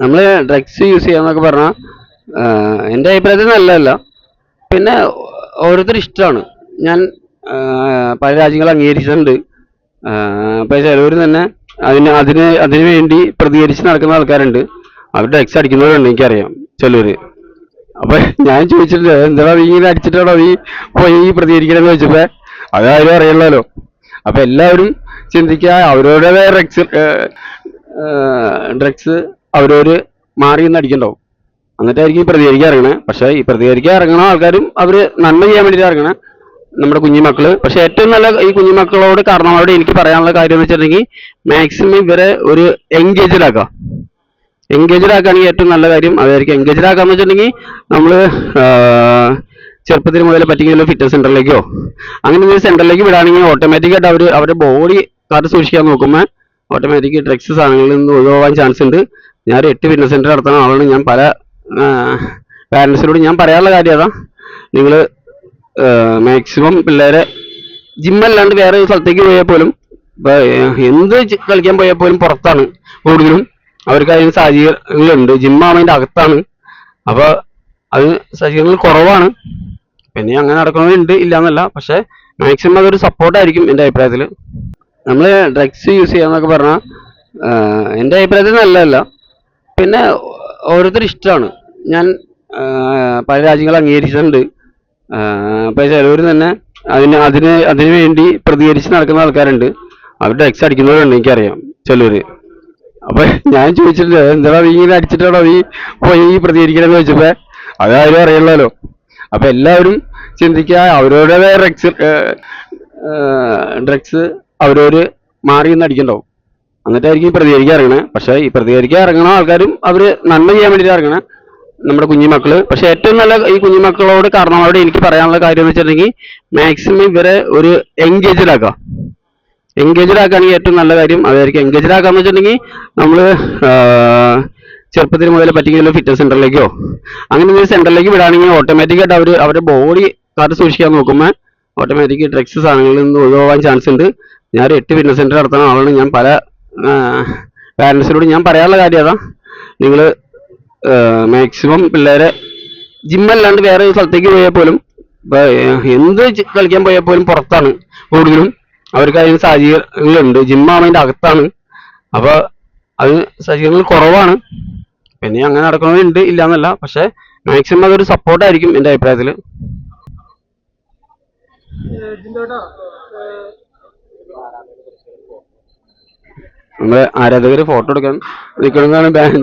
നമ്മൾ drugs use ചെയ്യാന്നൊക്കെ പറഞ്ഞാൽ എന്റെ അഭിപ്രായത്തിൽ നല്ലതല്ല. പിന്നെ ഓരോരുത്തർ ഇഷ്ടമാണ്. ഞാൻ പല രാജ്യങ്ങൾ അംഗീകരിച്ചിട്ടുണ്ട്. അപ്പോൾ ചിലവർ തന്നെ അതിന് അതിന് അതിന് വേണ്ടി പ്രതികരിച്ച് നടക്കുന്ന ആൾക്കാരുണ്ട്. അവർ ഡ്രഗ്സ് അടിക്കുന്നവരുണ്ട് എനിക്കറിയാം ചിലവർ അപ്പൊ ഞാൻ ചോദിച്ചിട്ടില്ല എന്താ നീ ഇങ്ങനെ അടിച്ചിട്ടാണോ നീ പോയി പ്രതികരിക്കണമെന്ന് ചോദിച്ചപ്പോ അതാരും അറിയണല്ലോ അപ്പൊ എല്ലാവരും ചിന്തിക്കുക അവരവരുടേതായ ഡ്രഗ്സ് ഡ്രഗ്സ് അവരവര് മാറി നിന്ന് അടിക്കണ്ടാവും എന്നിട്ടായിരിക്കും പ്രതികരിക്കാൻ ഇറങ്ങണേ. പക്ഷേ ഈ പ്രതികരിക്കാൻ ഇറങ്ങണ ആൾക്കാരും അവർ നന്മ ചെയ്യാൻ വേണ്ടിയിട്ട് ഇറങ്ങണേ. നമ്മുടെ കുഞ്ഞുമക്കൾ. പക്ഷെ ഏറ്റവും നല്ല ഈ കുഞ്ഞുമക്കളോട് കാരണവരോട് എനിക്ക് പറയാനുള്ള കാര്യം എന്ന് വെച്ചിട്ടുണ്ടെങ്കിൽ മാക്സിമം ഇവരെ ഒരു എൻഗേജ്ഡ് ആക്കുക. എൻഗേജ്ഡ് ആക്കുകയാണെങ്കിൽ ഏറ്റവും നല്ല കാര്യം അതായിരിക്കും. എൻഗേജ്ഡ് ആക്കാന്ന് വെച്ചിട്ടുണ്ടെങ്കിൽ നമ്മൾ ചെറുപ്പത്തിൽ മുതൽ പറ്റിയെങ്കിലും ഫിറ്റ്നസ് സെന്ററിലേക്കോ അങ്ങനെ ഒരു സെന്ററിലേക്ക് വിടുകയാണെങ്കിൽ ഓട്ടോമാറ്റിക്കായിട്ട് അവർ അവരുടെ ബോഡി കാത്തു സൂക്ഷിക്കാൻ നോക്കുമ്പോൾ ഓട്ടോമാറ്റിക് ഡ്രഗ്സ് സാധനങ്ങളിൽ നിന്ന് ഒഴിവാകാൻ ചാൻസ് ഉണ്ട്. ഞാൻ ഒരു എട്ട് ഫിറ്റ്നസ് സെന്റർ നടത്തുന്ന ആളാണ് ഞാൻ പല പാരൻസിനോട് ഞാൻ പറയാനുള്ള കാര്യം അതാ. നിങ്ങൾ മാക്സിമം പിള്ളേരെ ജിമ്മല്ലാണ്ട് വേറെ ഒരു സ്ഥലത്തേക്ക് പോയാൽ പോലും എന്ത് കളിക്കാൻ പോയാൽ പോലും പുറത്താണ് കൂടുതലും. അവർക്ക് അതിന് സാഹചര്യങ്ങളുണ്ട്. ജിമ്മാണ് അതിന്റെ അകത്താണ്. അപ്പോൾ അത് സാഹചര്യങ്ങൾ കുറവാണ്. പിന്നെ അങ്ങനെ നടക്കുന്നവരുണ്ട് ഇല്ല എന്നല്ല പക്ഷേ മാക്സിമം അതൊരു സപ്പോർട്ടായിരിക്കും എന്റെ അഭിപ്രായത്തിൽ നമ്മൾ ഡ്രഗ്സ് യൂസ് ചെയ്യാന്നൊക്കെ പറഞ്ഞാൽ എന്റെ അഭിപ്രായത്തിൽ നല്ലതല്ല. പിന്നെ ഓരോരുത്തർ ഇഷ്ടമാണ് ഞാൻ പല രാജ്യങ്ങൾ അംഗീകരിച്ചിട്ടുണ്ട്. അപ്പോൾ ചിലവർ തന്നെ അതിന് അതിന് അതിനു വേണ്ടി പ്രതികരിച്ച് നടക്കുന്ന ആൾക്കാരുണ്ട്. അവർ ഡ്രഗ്സ് അടിക്കുന്നവരുണ്ട് എനിക്കറിയാം ചിലവർ അപ്പൊ ഞാൻ ചോദിച്ചിട്ടില്ല എന്താ നീ ഇങ്ങനെ അടിച്ചിട്ടാണോ നീ പോയി പ്രതികരിക്കണമെന്ന് ചോദിച്ചപ്പോ അതാരും അറിയണല്ലോ അപ്പൊ എല്ലാവരും ചിന്തിക്കുക അവരവരുടേതായ ഡ്രഗ്സ് ഡ്രഗ്സ് അവരവര് മാറി നിന്ന് അടിക്കണ്ടാവും. എന്നിട്ടായിരിക്കും ഈ പ്രതികരിക്കാൻ ഇറങ്ങണേ. പക്ഷെ ഈ പ്രതികരിക്കാൻ ഇറങ്ങണ ആൾക്കാരും അവർ നന്മ ചെയ്യാൻ വേണ്ടിയിട്ട് ഇറങ്ങണേ. നമ്മുടെ കുഞ്ഞുമക്കൾ പക്ഷേ ഏറ്റവും നല്ല ഈ കുഞ്ഞുമക്കളോട് കാരണവരോട് എനിക്ക് പറയാനുള്ള കാര്യം എന്ന് വെച്ചിട്ടുണ്ടെങ്കിൽ മാക്സിമം ഇവരെ ഒരു എൻഗേജ്ഡ് ആക്കുകയാണെങ്കിൽ ഏറ്റവും നല്ല കാര്യം അതായിരിക്കും. എൻഗേജ്ഡ് ആക്കാന്ന് വെച്ചിട്ടുണ്ടെങ്കിൽ നമ്മൾ ചെറുപ്പത്തിന് മുതൽ പറ്റിയെങ്കിലും ഫിറ്റ്നസ് സെന്ററിലേക്കോ അങ്ങനെ ഒരു സെന്ററിലേക്ക് വിടുകയാണെങ്കിൽ ഓട്ടോമാറ്റിക്കായിട്ട് അവർ അവരുടെ ബോഡി കാത്ത് സൂക്ഷിക്കാൻ നോക്കുമ്പോൾ ഓട്ടോമാറ്റിക് ഡ്രഗ്സ് സാധനങ്ങളിൽ നിന്ന് ഒഴിവാകാൻ ചാൻസ് ഉണ്ട്. ഞാൻ ഒരു എട്ട് ഫിറ്റ്നസ് സെന്റർ നടത്തുന്ന ആളാണ്. ഞാൻ പല പാരൻസിനോട് ഞാൻ പറയാനുള്ള കാര്യം അതാ. നിങ്ങൾ മാക്സിമം പിള്ളേരെ ജിമ്മല്ലാണ്ട് വേറെ ഒരു സ്ഥലത്തേക്ക് പോയാൽ പോലും എന്ത് കളിക്കാൻ പോയാൽ പോലും പുറത്താണ് കൂടുതലും. അവർക്ക് അതിന് സാഹചര്യങ്ങളുണ്ട്. ജിമ്മാണ് അതിന്റെ അകത്താണ്. അപ്പോൾ അത് സാഹചര്യങ്ങൾ കുറവാണ്. പിന്നെ അങ്ങനെ നടക്കുന്നവരുണ്ട് ഇല്ല എന്നല്ല പക്ഷേ മാക്സിമം അതൊരു സപ്പോർട്ടായിരിക്കും എന്റെ അഭിപ്രായത്തിൽ ജിന്തോട്ടാ നമ്മുടെ ആരാധകർ ഫോട്ടോ എടുക്കാൻ നിൽക്കണമെന്നാണ് ബാൻ